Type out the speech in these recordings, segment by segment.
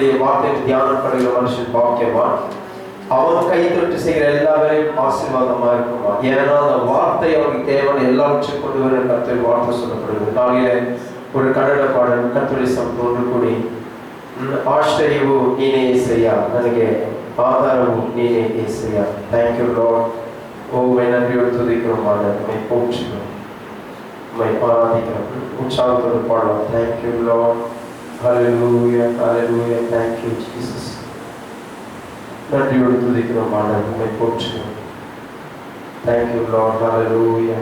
இரவும் பகலும் கர்த்தருடைய வார்த்தை தியானம் பண்ணுகிற மனுஷன் பாக்கியவான் அவன் கை தொட்டு செய்கிற எல்லா வேலையும் ஆசீர்வாதமா இருக்குமா ஏன்னா அந்த வார்த்தை அவனுக்கு தேவையான எல்லாவற்றையும் கொண்டு வர கர்த்தர் வார்த்தை சொல்லப்படுது காலையில ஒரு ಕನ್ನಡ ಪಾಡಲು ಕತ್ತರಿ ಸಂಪೂರ್ಣ ಕೂಡಿ ಹ್ಮ್, ಆಶ್ರಯವು ನೀನೇ ಏಸಯ್ಯ ನನಗೆ ಆಧಾರವು ನೀನೇ ಏಸಯ್ಯ ಥ್ಯಾಂಕ್ ಯು ಲಾರ್ಡ್ ஓ நன்றியோடு துதிக்கிறோம் ஆண்டவர் உம்மை போற்றுகிறோம் உம்மை ஆராதிக்கிறோம் உற்சாகத்தோடு பாடலாம் தேங்க் யூ லார்ட் ஹalleluya ஹalleluya thank you jesus நன்றியோடு துதிக்கிறோம் ஆண்டவர் உம்மை போற்றுகிறோம் thank you lord hallelujah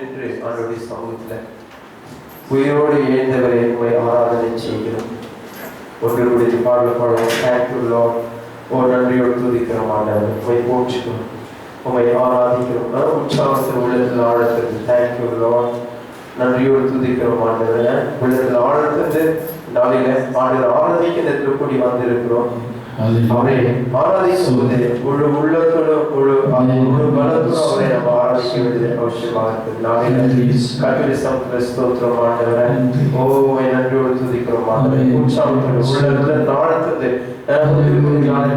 என்று ஆண்டோடைய சமூகத்தில் உயிரோடு இணைந்தவரை உண்மை ஆராதனை செய்கிறோம். ஒன்று முடிஞ்சு பாடல பாடுவோம். ஓ நன்றியோடு துதிக்கிறோம் ஆண்டவர். உண்மை போற்றுகிறோம். உண்மை ஆராதிக்கிறோம். மன உற்சாகத்தில் உள்ளத்தில் ஆழத்திற்கு தேங்க்யூ லார்ட் நன்றியோடு துதிக்கிறோம் ஆண்டவர். உள்ளத்தில் ஆழத்திற்கு நாளையில ஆண்டவர் ஆராதிக்க இந்த திருப்படி வந்திருக்கிறோம். அவரை. ஆராதிக்கும் போது முழு உள்ளத்தோடு முழு முழு பலத்தோடு அவரை நம்ம ஆராதிக்க வேண்டியது அவசியமாக இருக்குது. நாளில கட்டுரை சமத்துல ஸ்தோத்திரம் ஆண்டவரே. ஓ உம்மை நன்றியோடு துதிக்கிறோம் ஆண்டவரே. உற்சாகத்தோடு உள்ளத்துல நாளத்திற்கு நாளை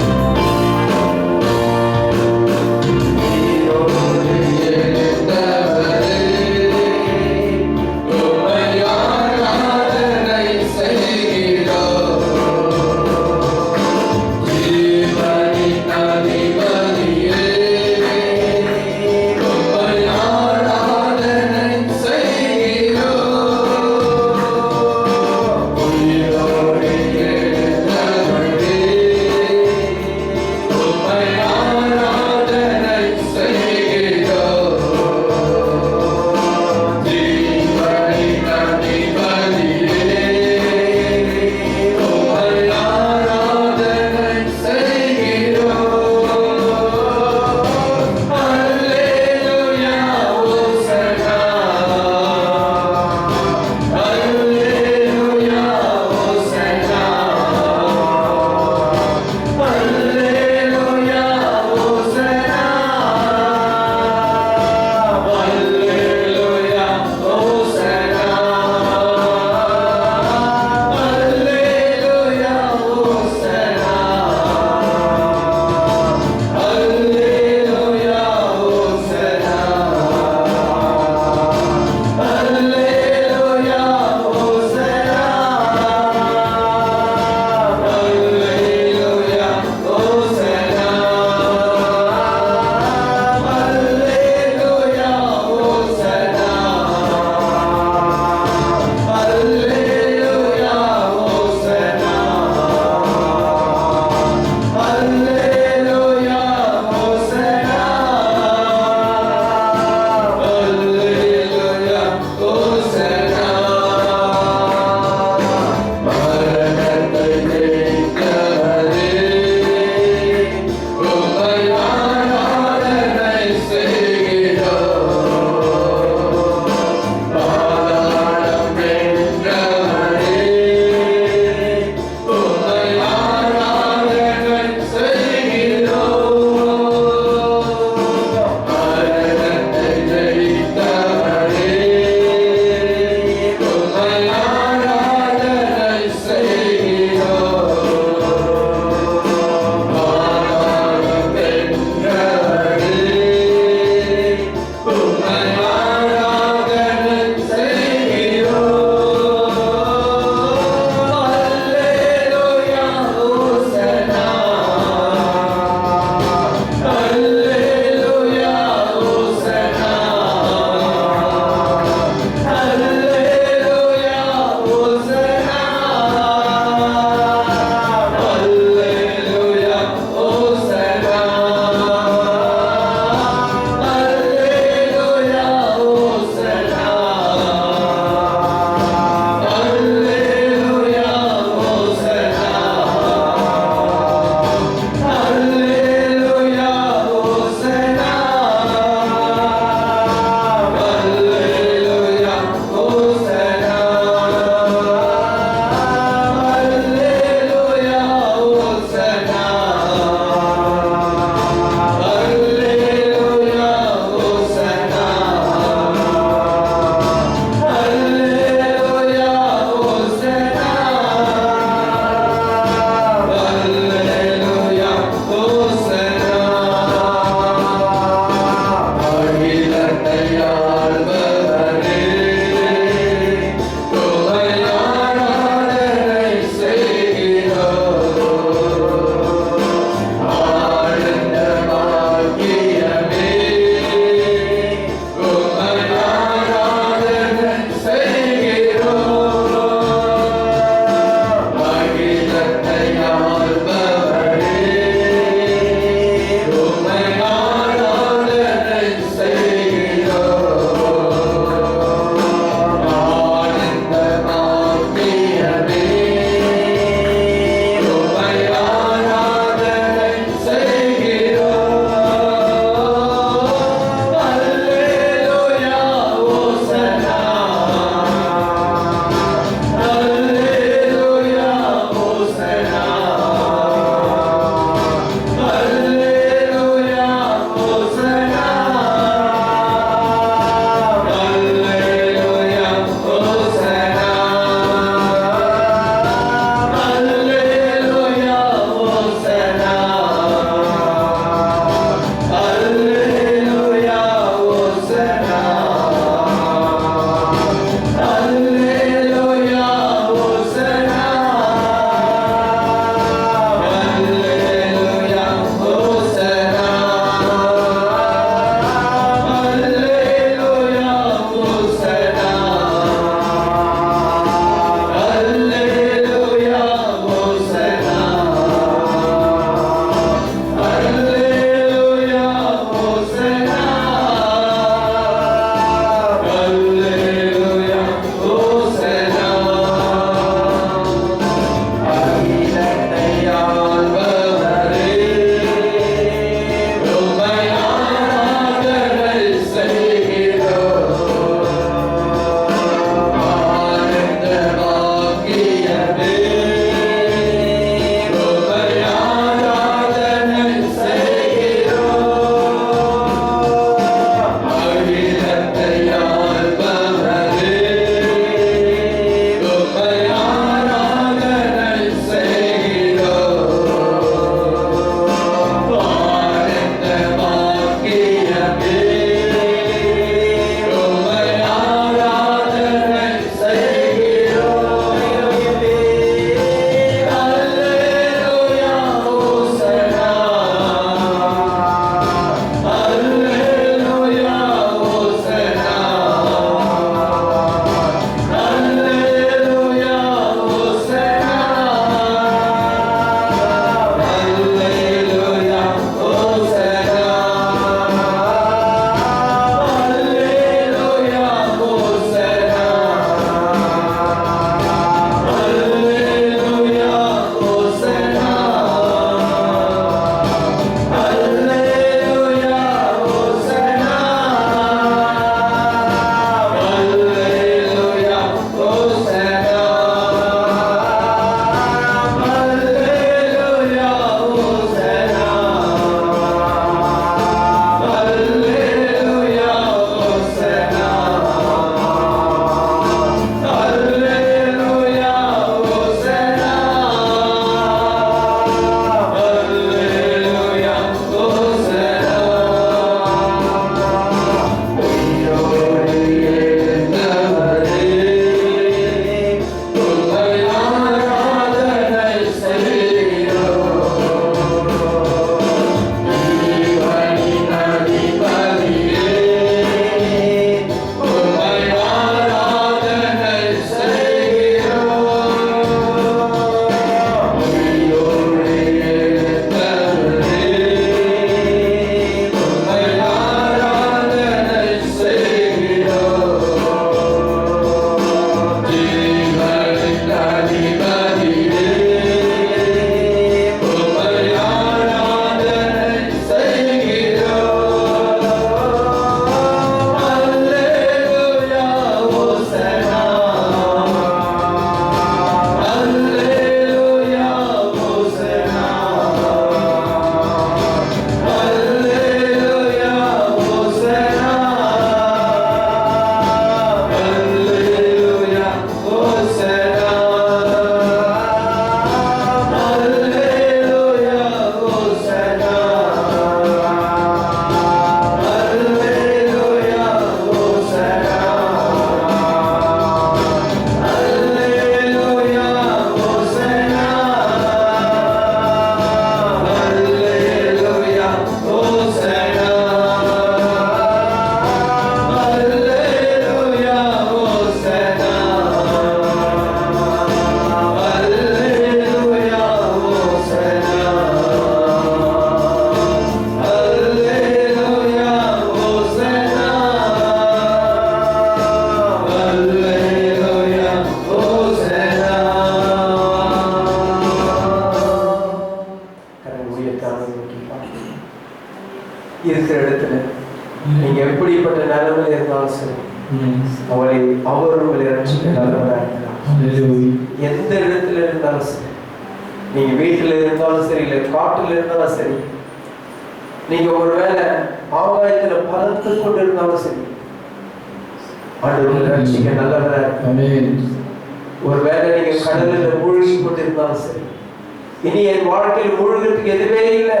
மூழ்கிறதுக்கு எதுவே இல்லை.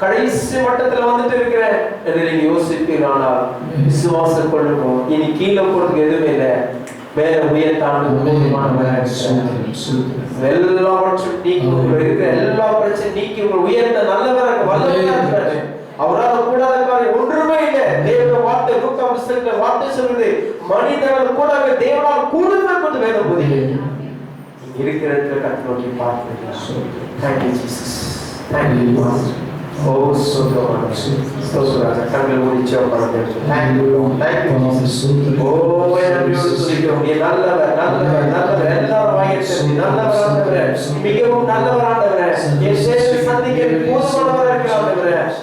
கடைசி மட்டத்துல வந்துட்டு இருக்கிறேன் என்று நீங்க யோசிப்பீர்கள் விசுவாசம் கொள்ளும் இனி கீழே போறதுக்கு எதுவுமே இல்லை. மேல உயர்த்தாண்டு. எல்லாவற்றும் நீக்கி இருக்கிற எல்லா பிரச்சனை நீக்கி உங்களை உயர்த்த நல்லவராக வல்லவராக அவரால் கூடாத காரியம் ஒன்றுமே இல்லை. தேவன வார்த்தை லூக்கா புஸ்தகத்துல வார்த்தை சொல்லுது மனிதனால் கூடாத தேவனால் கூடுதல் கொண்டு வேதம் போதி நீங்க இருக்கிற இடத்துல கத்து நோக்கி பார்க்கிறீங்களா thank you Jesus thank you ஓ சோதரமான சோதராஜா கண்கள் முடிச்சு உட்கார்ந்து தேங்க்யூ தேங்க்யூ Sutram. ஓ நீ நல்லவர், நல்லவர், நல்லவர். எல்லாரும் மிகவும் என் சந்திக்க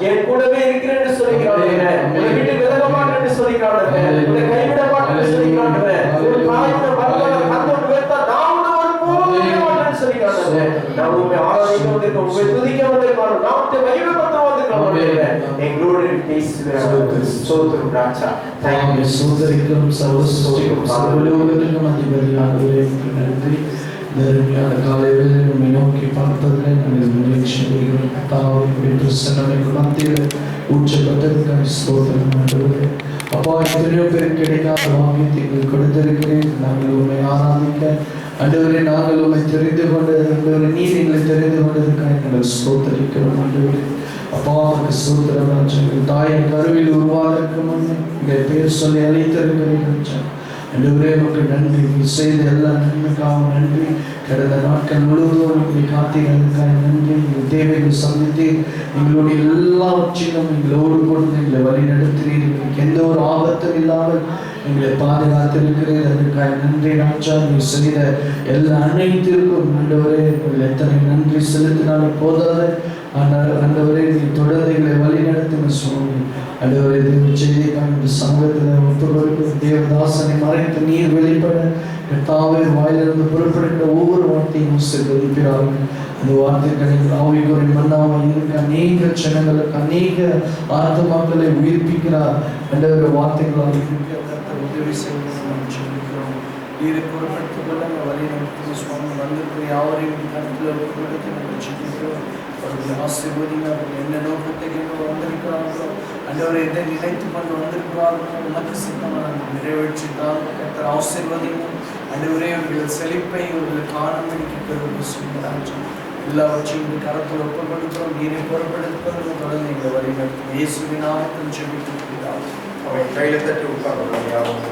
என் கூடவே இருக்கிறேன்னு சொல்லிக்கிற எங்களோடு ராஜா. சோதரிக்கும் சர்வலோகத்திற்கும் நன்றி. காலையில் உண்மை நோக்கி பார்த்ததில் நாங்கள் மகிழ்ச்சி அடைகிறோம் கர்த்தாவே பிரசன்னமைக்கு மத்தியில் ஊற்றப்பட்டிருக்கிற ஸ்தோத்திரம் ஆண்டவரே. அப்பா எத்தனையோ பேர் கிடைக்காத எங்களுக்கு கொடுத்திருக்கிறேன் நாங்கள் உண்மை ஆராதிக்க ஆண்டவரே நாங்கள் உங்களை தெரிந்து கொண்டு ஆண்டவரே நீர் எங்களை தெரிந்து கொண்டதற்காக எங்களை ஸ்தோத்தரிக்கிறோம் ஆண்டவரே. அப்பா உனக்கு ஸ்தோத்திரம் தாயின் கருவில் உருவாதற்கு முன்னே எங்கள் பேர் சொல்லி அழைத்திருக்கிறேன் ஆண்டவரே. உங்களுக்கு நன்றி. நீ செய்த எல்லா நன்மைக்காக நன்றி. கடந்த நாட்கள் முழுவதும் உங்களை காத்தீர்களுக்காக நன்றி. எங்கள் தேவைகள் சந்தித்து எங்களுடைய எல்லாவற்றிலும் எங்களோடு கொண்டு எங்களை வழி நடத்துகிறீர் எங்களுக்கு எந்த ஒரு ஆபத்தும் இல்லாமல் எங்களை பாதுகாத்திருக்கிறீர். அதற்காக நன்றி ராஜா நீ செய்த எல்லா அனைத்திற்கும் ஆண்டவரே உங்கள் எத்தனை நன்றி செலுத்தினாலும் போதாது. ஆனால் ஆண்டவரே நீ தொடர்ந்து எங்களை வழி நடத்தின சுவாமி ஆண்டவரே தேவ செய்திக்காக இந்த சமூகத்தில் ஒப்புக்கொடுக்கும் தேவதாசனை மறைத்து நீர் வெளிப்பட எத்தாவே வாயிலிருந்து புறப்படுகிற ஒவ்வொரு வார்த்தையும் சிறுகிறார்கள் அந்த வார்த்தைகளை ஆவிக்குறை மன்னாமல் இருக்க அநேக ஜனங்களுக்கு அநேக ஆத்மாக்களை உயிர்ப்பிக்கிறார். என்ற வார்த்தைகளால் இருக்கிறது உதவி செய்யணும் நாம் ஜெபிக்கிறோம் நீரை பொறுப்படுத்திக் கொள்ள வழி நடத்தும் சுவாமி வந்திருக்கிற யாவரையும் கருத்தில் ஒப்புக்கொடுத்து நாங்கள் ஜெபிக்கிறோம் அவர்களை ஆசீர்வதிங்க அவர்கள் என்ன நோக்கத்தை கொண்டு வந்திருக்கிறார்களோ அண்டவரை எதை நினைத்து கொண்டு வந்திருக்கிறார்களோ உனக்கு சித்தமாக எத்தனை கர்த்தர் ஆசீர்வதிங்க ஒரே உங்கள் செழிப்பை அவர்களுக்கு ஆனந்தமிக்கு பெருமை சொல்கிறார்கள் எல்லாவற்றையும் கரத்தில் ஒப்புக்கொடுக்கிறோம். நீரை பொறுப்படுத்துவதற்கு தொடர்ந்து இந்த வழி நடத்தும் இயேசுவின் நாமத்தில் செபித்து அவை கையில தட்டி உட்கார்ந்து யாரும்